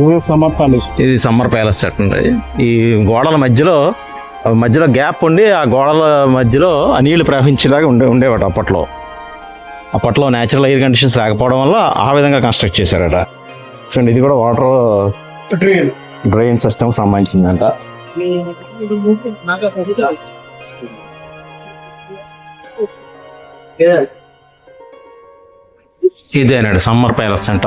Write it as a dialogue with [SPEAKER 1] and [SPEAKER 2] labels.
[SPEAKER 1] ఇది summer palace.
[SPEAKER 2] ఇది summer palace set అండి ఈ గోడల మధ్యలో మధ్యలో గ్యాప్ ఉండి ఆ గోడల మధ్యలో ఆ నీళ్ళు ప్రవహించేలాగా ఉండే ఉండేవాట అప్పట్లో. అప్పట్లో న్యాచురల్ ఎయిర్ కండిషన్స్ లేకపోవడం వల్ల ఆ విధంగా కన్స్ట్రక్ట్ చేశారట. చూడండి ఇది కూడా వాటర్
[SPEAKER 1] ట్రైన్
[SPEAKER 2] డ్రైన్ సిస్టమ్ సంబంధించిందంట. ఇదేనండి సమ్మర్ ప్యాలెస్ అంట.